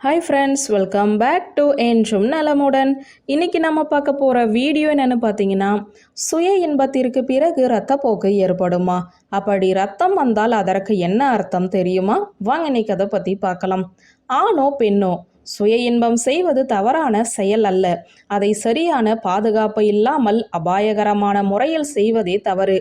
Hi friends welcome back to என்றும் நலமுடன் இன்னைக்கு நம்ம பார்க்க போகிற வீடியோ என்னன்னு பார்த்தீங்கன்னா சுய இன்பத்திற்கு பிறகு இரத்தப்போக்கு ஏற்படுமா? அப்படி ரத்தம் வந்தால் அதற்கு என்ன அர்த்தம் தெரியுமா? வாங்க இன்னைக்கு அதை பற்றி பார்க்கலாம். ஆணோ பெண்ணோ சுய இன்பம் செய்வது தவறான செயல் அல்ல. அதை சரியான பாதுகாப்பு இல்லாமல் அபாயகரமான முறையில் செய்வதே தவறு.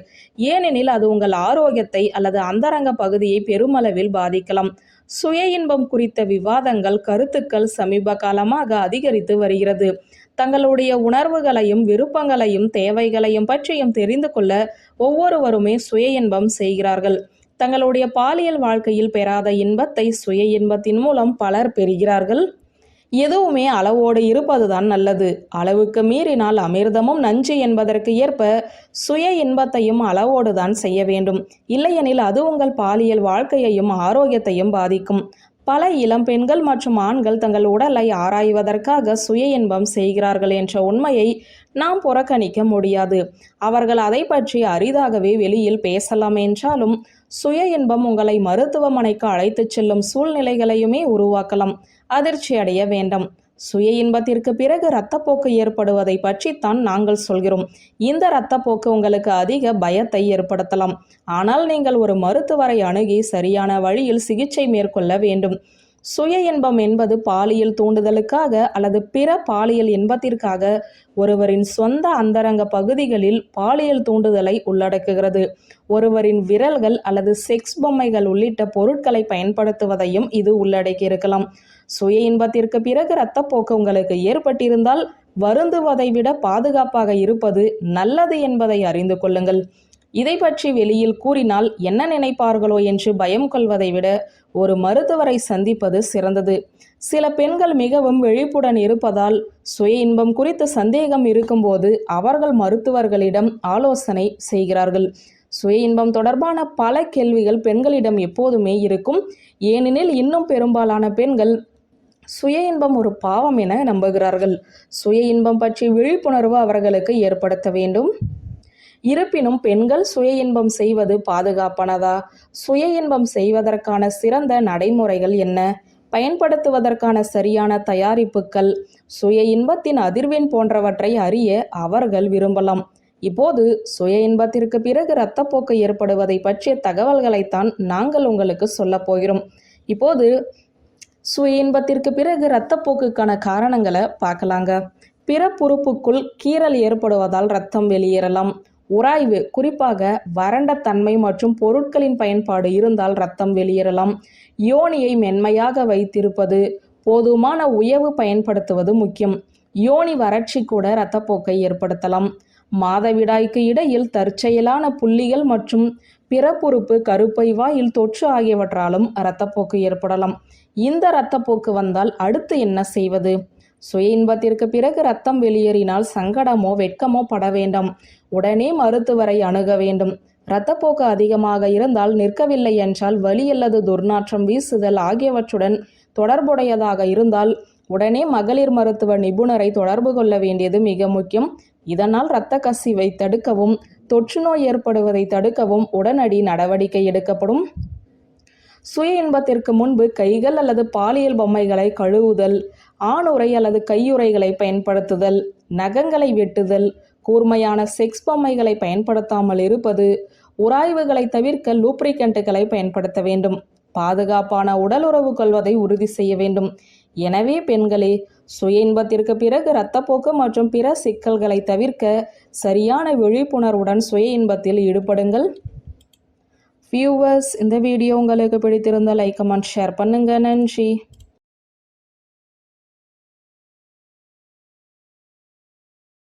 ஏனெனில் அது உங்கள் ஆரோக்கியத்தை அல்லது அந்தரங்க பகுதியை பெருமளவில் பாதிக்கலாம். சுய இன்பம் குறித்த விவாதங்கள் கருத்துக்கள் சமீப காலமாக அதிகரித்து வருகிறது. தங்களுடைய உணர்வுகளையும் விருப்பங்களையும் தேவைகளையும் பற்றியும் தெரிந்து கொள்ள ஒவ்வொருவருமே சுய இன்பம் செய்கிறார்கள். தங்களுடைய பாலியல் வாழ்க்கையில் பெறாத இன்பத்தை சுய இன்பத்தின் மூலம் பலர் பெறுகிறார்கள். எதுவுமே அளவோடு இருப்பதுதான் நல்லது. அளவுக்கு மீறினால் அமிர்தமும் நஞ்சு என்பதற்கு ஏற்ப சுய இன்பத்தையும் அளவோடு தான் செய்ய வேண்டும். இல்லையெனில் அது உங்கள் பாலியல் வாழ்க்கையையும் ஆரோக்கியத்தையும் பாதிக்கும். பல இளம் பெண்கள் மற்றும் ஆண்கள் தங்கள் உடலை ஆராய்வதற்காக சுய இன்பம் செய்கிறார்கள் என்ற உண்மையை நாம் புறக்கணிக்க முடியாது. அவர்கள் அதை பற்றி அரிதாகவே வெளியில் பேசலாம் என்றாலும் சுய இன்பம் உங்களை மருத்துவமனைக்கு அழைத்துச் செல்லும் சூழ்நிலைகளையுமே உருவாக்கலாம். அதிர்ச்சி அடைய வேண்டாம். சுய இன்பத்திற்கு பிறகு இரத்தப்போக்கு ஏற்படுவதை பற்றித்தான் நாங்கள் சொல்கிறோம். இந்த இரத்தப்போக்கு உங்களுக்கு அதிக பயத்தை ஏற்படுத்தலாம். ஆனால் நீங்கள் ஒரு மருத்துவரை அணுகி சரியான வழியில் சிகிச்சை மேற்கொள்ள வேண்டும். சுய இன்பம் என்பது பாலியல் தூண்டுதலுக்காக அல்லது பிற பாலியல் இன்பத்திற்காக ஒருவரின் சொந்த அந்தரங்க பகுதிகளில் பாலியல் தூண்டுதலை உள்ளடக்குகிறது. ஒருவரின் விரல்கள் அல்லது செக்ஸ் பொம்மைகள் உள்ளிட்ட பொருட்களை பயன்படுத்துவதையும் இது உள்ளடக்கி இருக்கலாம் சுய இன்பத்திற்கு பிறகு இரத்தப்போக்கு உங்களுக்கு ஏற்பட்டிருந்தால் வருந்துவதை விட பாதுகாப்பாக இருப்பது நல்லது என்பதை அறிந்து கொள்ளுங்கள். இதை பற்றி வெளியில் கூறினால் என்ன நினைப்பார்களோ என்று பயம் கொள்வதை விட ஒரு மருத்துவரை சந்திப்பது சிறந்தது. சில பெண்கள் மிகவும் விழிப்புடன் இருப்பதால் சுய இன்பம் குறித்து சந்தேகம் இருக்கும்போது அவர்கள் மருத்துவர்களிடம் ஆலோசனை செய்கிறார்கள். சுய இன்பம் தொடர்பான பல கேள்விகள் பெண்களிடம் எப்போதுமே இருக்கும். ஏனெனில் இன்னும் பெரும்பாலான பெண்கள் சுய இன்பம் ஒரு பாவம் என நம்புகிறார்கள். சுய இன்பம் பற்றி விழிப்புணர்வு அவர்களுக்கு ஏற்படுத்த வேண்டும். இருப்பினும் பெண்கள் சுய இன்பம் செய்வது பாதுகாப்பானதா? சுய இன்பம் செய்வதற்கான சிறந்த நடைமுறைகள் என்ன? பயன்படுத்துவதற்கான சரியான தயாரிப்புகள் சுய இன்பத்தின் அதிர்வெண் போன்றவற்றை அறிய அவர்கள் விரும்பலாம். இப்போது சுய இன்பத்திற்கு பிறகு இரத்தப்போக்கு ஏற்படுவதை பற்றிய தகவல்களைத்தான் நாங்கள் உங்களுக்கு சொல்லப் போகிறோம். இப்போது சுய இன்பத்திற்கு பிறகு இரத்தப்போக்குக்கான காரணங்களை பார்க்கலாங்க. பிறப்புறுப்புக்குள் கீறல் ஏற்படுவதால் ரத்தம் வெளியேறலாம். உராய்வு குறிப்பாக வறண்ட தன்மை மற்றும் பொருட்களின் பயன்பாடு இருந்தால் ரத்தம் வெளியேறலாம். யோனியை மென்மையாக வைத்திருப்பது போதுமான உயவு பயன்படுத்துவது முக்கியம். யோனி வறட்சி கூட இரத்தப்போக்கை ஏற்படுத்தலாம். மாதவிடாய்க்கு இடையில் தற்செயலான புள்ளிகள் மற்றும் பிறப்புறுப்பு கருப்பை வாயில் தொற்று ஆகியவற்றாலும் இரத்தப்போக்கு ஏற்படலாம். இந்த இரத்தப்போக்கு வந்தால் அடுத்து என்ன செய்வது? சுய இன்பத்திற்கு பிறகு ரத்தம் வெளியேறினால் சங்கடமோ வெட்கமோ பட வேண்டாம். உடனே மருத்துவரை அணுக வேண்டும். இரத்தப்போக்கு அதிகமாக இருந்தால் நிற்கவில்லை என்றால் வலி அல்லது துர்நாற்றம் வீசுதல் ஆகியவற்றுடன் தொடர்புடையதாக இருந்தால் உடனே மகளிர் மருத்துவ நிபுணரை தொடர்பு கொள்ள வேண்டியது மிக முக்கியம். இதனால் இரத்த கசிவை தடுக்கவும் தொற்று நோய் ஏற்படுவதை தடுக்கவும் உடனடி நடவடிக்கை எடுக்கப்படும். சுய இன்பத்திற்கு முன்பு கைகள் அல்லது பாலியல் பொம்மைகளை கழுவுதல் ஆணுரை அல்லது கையுறைகளை பயன்படுத்துதல் நகங்களை வெட்டுதல் கூர்மையான செக்ஸ் பொம்மைகளை பயன்படுத்தாமல் இருப்பது உராய்வுகளை தவிர்க்க லூப்ரிகண்ட்டுகளை பயன்படுத்த வேண்டும் பாதுகாப்பான உடலுறவு கொள்வதை உறுதி செய்ய வேண்டும். எனவே பெண்களே சுய இன்பத்திற்கு பிறகு இரத்தப்போக்கு மற்றும் பிற சிக்கல்களை தவிர்க்க சரியான விழிப்புணர்வுடன் சுய இன்பத்தில் ஈடுபடுங்கள். வியூவர்ஸ் இந்த வீடியோ உங்களுக்கு பிடித்திருந்தால் லைக் கமெண்ட் ஷேர் பண்ணுங்கள் நன்றி.